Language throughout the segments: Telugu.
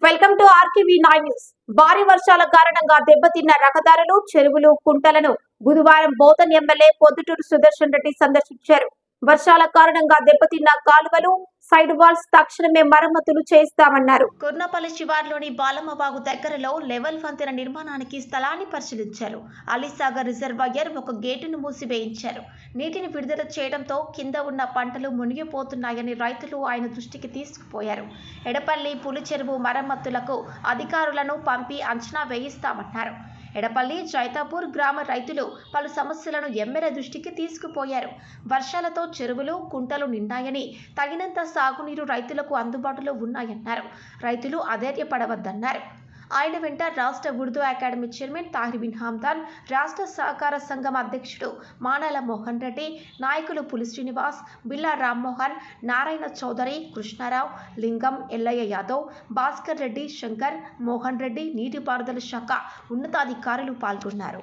Welcome to RTV nine news. భారీ వర్షాల కారణంగా దెబ్బతిన్న రహదారులు చెరువులు కుంటలను బుధవారం బోతన్ ఎమ్మెల్యే పొద్దుటూరు సుదర్శన్ రెడ్డి సందర్శించారు. వర్షాల కారణంగా దెబ్బతిన్న కాలువలు సైడ్ వాల్స్ తక్షణమే మరమ్మతులు చేస్తామన్నారు. కుర్నపల్లి శివార్లోని బాలమ్మబాగు దగ్గరలో లెవెల్ వంతెన నిర్మాణానికి స్థలాన్ని పరిశీలించారు. అలీసాగర్ రిజర్వాయర్ ఒక గేటును మూసివేయించారు. నీటిని విడుదల చేయడంతో కింద ఉన్న పంటలు మునిగిపోతున్నాయని రైతులు ఆయన దృష్టికి తీసుకుపోయారు. ఎడపల్లి పులిచెరువు మరమ్మతులకు అధికారులను పంపి అంచనా వేయిస్తామన్నారు. ఎడపల్లి జైతాపూర్ గ్రామ రైతులు పలు సమస్యలను ఎమ్మెల్యే దృష్టికి తీసుకుపోయారు. వర్షాలతో చెరువులు కుంటలు నిండాయని తగినంత సాగునీరు రైతులకు అందుబాటులో ఉన్నాయన్నారు. రైతులు అధైర్యపడవద్దన్నారు. ఆయన వెంట రాష్ట్ర ఉర్దూ అకాడమీ చైర్మన్ తాహిర్బిన్ హమ్దాన్ రాష్ట్ర సహకార సంఘం అధ్యక్షుడు మానాల మోహన్ రెడ్డి నాయకులు పులి శ్రీనివాస్ బిల్లా రామ్మోహన్ నారాయణ చౌదరి కృష్ణారావు లింగం ఎల్లయ్య యాదవ్ భాస్కర్ రెడ్డి శంకర్ మోహన్ రెడ్డి నీటిపారుదల శాఖ ఉన్నతాధికారులు పాల్గొన్నారు.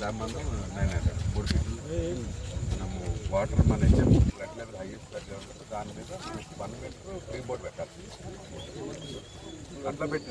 గ్రామంలో మనం దాని మీద నైన్ హండ్రెడ్ మూడు ఫీట్లు. మనము వాటర్ మన flood level highest flood level ఉంటుంది. దాని మీద వన్ మీటర్ ఫ్రీ బోర్డ్ పెట్టాలి. అట్లా పెట్టి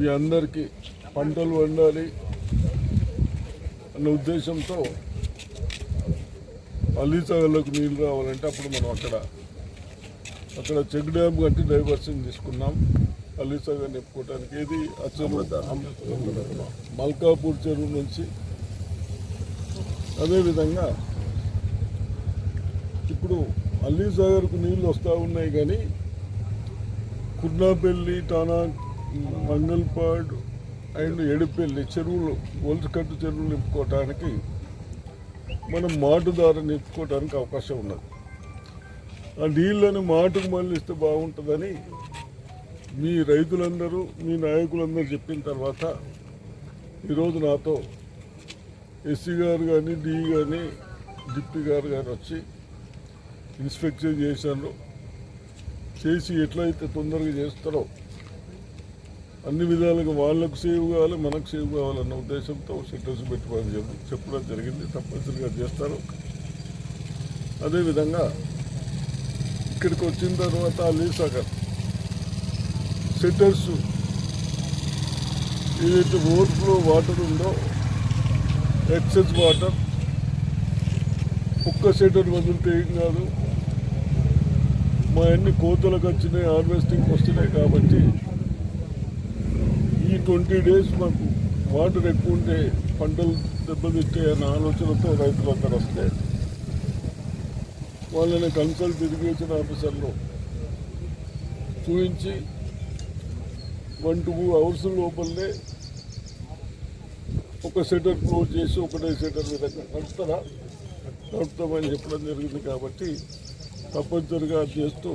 మీ అందరికీ పంటలు వండాలి అన్న ఉద్దేశంతో అల్లీసాగర్లకు నీళ్ళు రావాలంటే అప్పుడు మనం అక్కడ అక్కడ చెక్ డ్యామ్ కట్టి డైవర్షన్ తీసుకున్నాం. అల్లీసాగర్ నింపుకోవడానికి ఏది అచ్చలు మల్కాపూర్ చెరువు నుంచి. అదేవిధంగా ఇప్పుడు అల్లీసాగర్కు నీళ్ళు వస్తూ ఉన్నాయి కానీ కుర్నాపల్లి టానా మంగళపాడు అండ్ ఎడిపల్లి చెరువులు ఒలుచుకట్టు చెరువులు నింపుకోవటానికి మనం మాటు ద్వారా నింపుకోవడానికి అవకాశం ఉన్నది. ఆ నీళ్ళని మాటుకు మళ్ళిస్తే బాగుంటుందని మీ రైతులందరూ మీ నాయకులందరూ చెప్పిన తర్వాత ఈరోజు నాతో ఎస్సీ గారు కానీ డి కానీ డిప్టీ గారు కానీ వచ్చి ఇన్స్పెక్షన్ చేశారు. చేసి ఎట్లయితే తొందరగా చేస్తారో అన్ని విధాలుగా వాళ్ళకు సేవ్ కావాలి మనకు సేవ్ కావాలన్న ఉద్దేశంతో సెటర్స్ పెట్టుకోవాలని చెప్పి చెప్పడం జరిగింది. తప్పనిసరిగా చేస్తారు. అదేవిధంగా ఇక్కడికి వచ్చిన తర్వాత అలీసాగర్ సెటర్స్ ఏదైతే ఓవర్ఫ్లో వాటర్ ఉందో ఎక్సెస్ వాటర్ ఒక్క సెటర్ వదిలితే ఏం కాదు. మా అన్ని కోతలకు వచ్చినాయి హార్వెస్టింగ్ వస్తున్నాయి కాబట్టి ఈ ట్వంటీ డేస్ మాకు వాటర్ ఎక్కువ ఉంటే పంటలు దెబ్బతిట్టే అన్న ఆలోచనతో రైతులందరూ వస్తే వాళ్ళని కన్సల్ట్ ఇరిగేషన్ ఆఫీసర్లు చూపించి వన్ టూ అవర్స్ లోపలనే ఒక సెటర్ క్లోజ్ చేసి ఒకటే సెటర్ విధంగా నడుపుతారా నడుపుతామని చెప్పడం జరిగింది కాబట్టి తప్పనిసరిగా చేస్తూ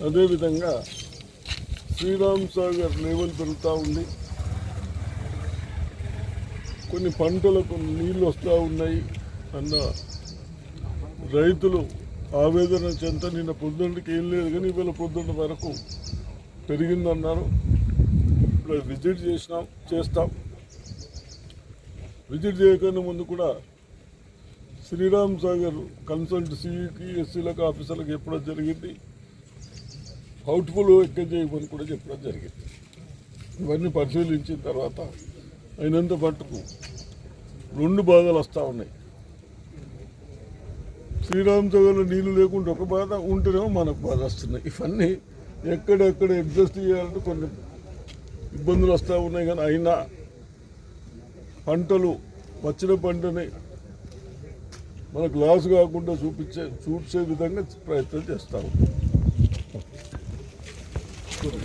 అదేవిధంగా శ్రీరామ్ సాగర్ లెవెల్ పెరుగుతూ ఉంది. కొన్ని పంటలకు నీళ్ళు వస్తూ ఉన్నాయి అన్న రైతులు ఆవేదన చెంత నిన్న పొద్దున్నకి ఏం లేదు కానీ ఇవాళ పొద్దున్న వరకు పెరిగిందన్నారు. ఇప్పుడు విజిట్ చేసినాం చేస్తాం. విజిట్ చేయకుండా ముందు కూడా శ్రీరామ్ సాగర్ కన్సల్ట్ సిఈకి ఎస్సీలకు ఆఫీసర్లకు ఎప్పుడో జరిగింది. అవుట్ఫుల్ ఎక్కడ చేయమని కూడా చెప్పడం జరిగింది. ఇవన్నీ పరిశీలించిన తర్వాత అయినంత మట్టుకు రెండు బాధలు వస్తూ ఉన్నాయి. శ్రీరామ్ సాగర్లో నీళ్ళు లేకుండా ఒక బాధ ఉంటేనేమో మనకు బాధ వస్తున్నాయి ఇవన్నీ ఎక్కడెక్కడ అడ్జస్ట్ చేయాలంటే కొన్ని ఇబ్బందులు వస్తూ ఉన్నాయి కానీ అయినా పంటలు వచ్చిన పంటని మనకు లాస్ కాకుండా చూపించే చూసే విధంగా ప్రయత్నం చేస్తాము করবে